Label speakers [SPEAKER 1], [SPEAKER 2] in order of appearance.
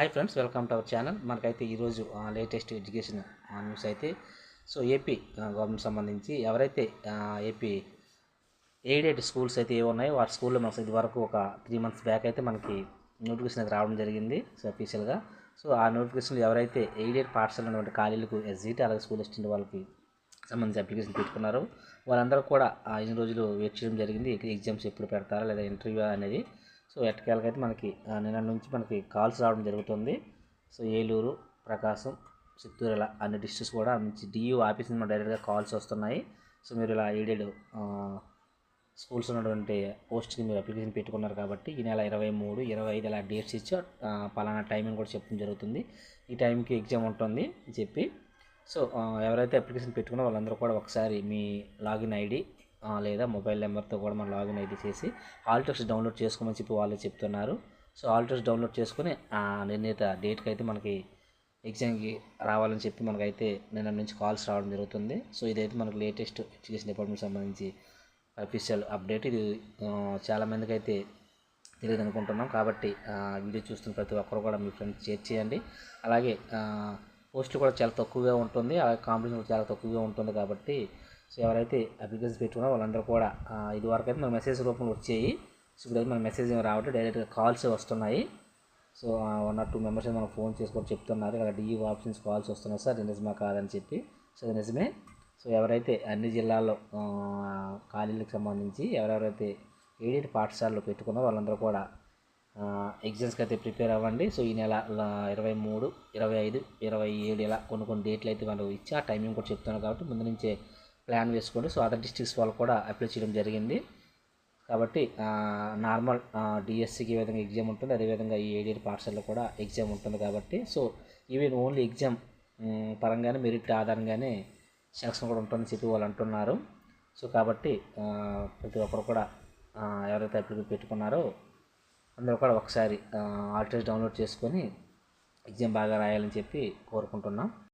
[SPEAKER 1] Hi friends welcome to our channel మనకైతే ఈరోజు latest education news అయితే. సో ఏపీ గవర్నమెంట్ సంబంధించి ఎవరైతే ఏపీ ఎయిడెడ్ స్కూల్స్ అయితే ఏ ఉన్నాయో వాటి స్కూల్లో మనకు ఇది వరకు ఒక త్రీ మంత్స్ బ్యాక్ అయితే మనకి నోటిఫికేషన్ అయితే రావడం జరిగింది సో అఫీషియల్గా సో ఆ నోటిఫికేషన్లో ఎవరైతే ఎయిడెడ్ పాఠశాల ఉన్నటువంటి ఖాళీలకు ఎస్జీటీ అలాగే స్కూల్ అసిస్టెంట్ వాళ్ళకి సంబంధించి అప్లికేషన్ పెట్టుకున్నారు వాళ్ళందరూ కూడా ఇన్ని రోజులు వెయిట్ చేయడం జరిగింది. ఎగ్జామ్స్ ఎప్పుడు పెడతారా లేదా ఇంటర్వ్యూ అనేది సో ఎట్టకేలకైతే మనకి నిన్న నుంచి మనకి కాల్స్ రావడం జరుగుతుంది. సో ఏలూరు ప్రకాశం చిత్తూరు ఇలా అన్ని డిస్ట్రిక్ట్స్ కూడా నుంచి డియూ ఆఫీస్ నుంచి డైరెక్ట్గా కాల్స్ వస్తున్నాయి. సో మీరు ఇలా ఎయిడెడ్ స్కూల్స్ ఉన్నటువంటి పోస్ట్కి మీరు అప్లికేషన్ పెట్టుకున్నారు కాబట్టి ఈ నెల ఇరవై మూడు ఇరవై ఐదు ఇలా డేట్స్ ఇచ్చి పలానా టైమింగ్ కూడా చెప్పడం జరుగుతుంది. ఈ టైంకి ఎగ్జామ్ ఉంటుంది చెప్పి. సో ఎవరైతే అప్లికేషన్ పెట్టుకున్నారో వాళ్ళందరూ కూడా ఒకసారి మీ లాగిన్ ఐడి లేదా మొబైల్ నెంబర్తో కూడా మన లాగిన్ అయితే చేసి ఆల్టెక్స్ డౌన్లోడ్ చేసుకోమని చెప్పి వాళ్ళే చెప్తున్నారు. సో ఆల్టెక్స్ డౌన్లోడ్ చేసుకుని ఆ నిర్ణీత డేట్కి అయితే మనకి ఎగ్జామ్కి రావాలని చెప్పి మనకైతే నిన్న నుంచి కాల్స్ రావడం జరుగుతుంది. సో ఇదైతే మనకు లేటెస్ట్ ఎడ్యుకేషన్ డిపార్ట్మెంట్ సంబంధించి అఫీషియల్ అప్డేట్. ఇది చాలామందికి చాలా అయితే తెలియదు అనుకుంటున్నాం. కాబట్టి వీడియో చూస్తున్న ప్రతి ఒక్కరు కూడా మీ ఫ్రెండ్స్ షేర్ చేయండి. అలాగే పోస్టులు కూడా చాలా తక్కువగా ఉంటుంది. అలాగే కాంపిటీషన్ కూడా చాలా తక్కువగా ఉంటుంది కాబట్టి సో ఎవరైతే అప్లికేషన్స్ పెట్టుకున్నారో వాళ్ళందరూ కూడా ఆ, ఇది వరకు అయితే మన మెసేజ్ రూపంలో వచ్చాయి. సో ఇప్పుడైతే మన మెసేజ్ ఏమి రావట్లేదు డైరెక్ట్గా కాల్స్ వస్తున్నాయి. So one or two members మనకు ఫోన్ చేసుకొని చెప్తున్నారు. ఇలా డిఈ ఆప్షన్స్ కాల్స్ వస్తున్నాయి. సార్ నిజమా కాదని చెప్పి. సో అది నిజమే. సో ఎవరైతే అన్ని జిల్లాల్లో ఖాళీలకు సంబంధించి ఎవరెవరైతే ఏడేటి పాఠశాలలో పెట్టుకున్నారో వాళ్ళందరూ కూడా ఎగ్జామ్స్కి అయితే ప్రిపేర్ అవ్వండి. సో ఈ నెల ఇరవై మూడు ఇరవై ఐదు ఇరవై ఏడు ఇలా కొన్ని కొన్ని డేట్లు అయితే వాళ్ళు ఇచ్చి ఆ టైమింగ్ కూడా చెప్తున్నారు కాబట్టి ముందు నుంచే ప్లాన్ వేసుకోండి. సో అదర్ డిస్ట్రిక్ట్స్ వాళ్ళు కూడా అప్లై చేయడం జరిగింది. కాబట్టి నార్మల్ డిఎస్సికి ఏ విధంగా ఎగ్జామ్ ఉంటుంది అదేవిధంగా ఈ ఏడియర్ పాఠశాలలో కూడా ఎగ్జామ్ ఉంటుంది కాబట్టి సో ఈవెన్ ఓన్లీ ఎగ్జామ్ పరంగానే మెరిట్ ఆధారంగానే సెలక్షన్ కూడా ఉంటుందని చెప్పి వాళ్ళు అంటున్నారు. సో కాబట్టి ప్రతి ఒక్కరు కూడా ఎవరైతే అప్లికేషన్ పెట్టుకున్నారో అందరూ కూడా ఒకసారి ఆల్టర్స్ డౌన్లోడ్ చేసుకొని ఎగ్జామ్ బాగా రాయాలని చెప్పి కోరుకుంటున్నాం.